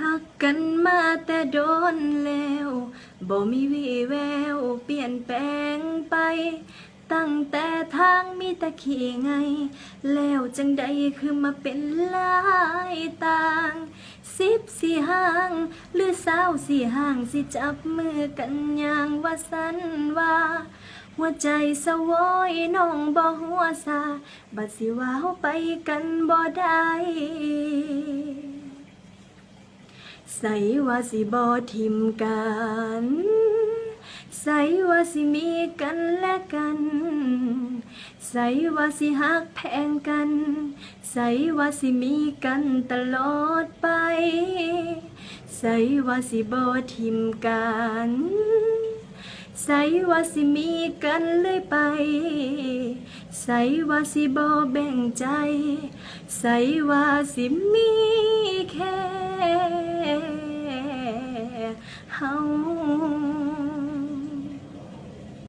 หักกันมาแต่โดนแล้วบ่มีวี่แววเปลี่ยนแปลงไป ตั้งแต่ทางมีแต่ขี้ไง แล้วจังใดคือมาเป็นลายต่างสิบสี่ห้าง หรือสาวสี่ห้างสิจับมือกันอย่างว่าสันว่าหัวใจสะโวยน้องบ่หัวซาบัดสิว่าเฮาไปกันบ่ได้ ใส่ว่าสิบ่ทิมกันใส่ว่าสิมีกันและกัน ใส่ว่าสิฮักแพงกัน ใส่ว่าสิมีกันตลอดไป ใส่ว่าสิบ่ทิมกันใส่ว่าสิมีกันเลยไป ใส่ว่าสิบ่แบ่งใจ ใส่ว่าสิมีแค่ 好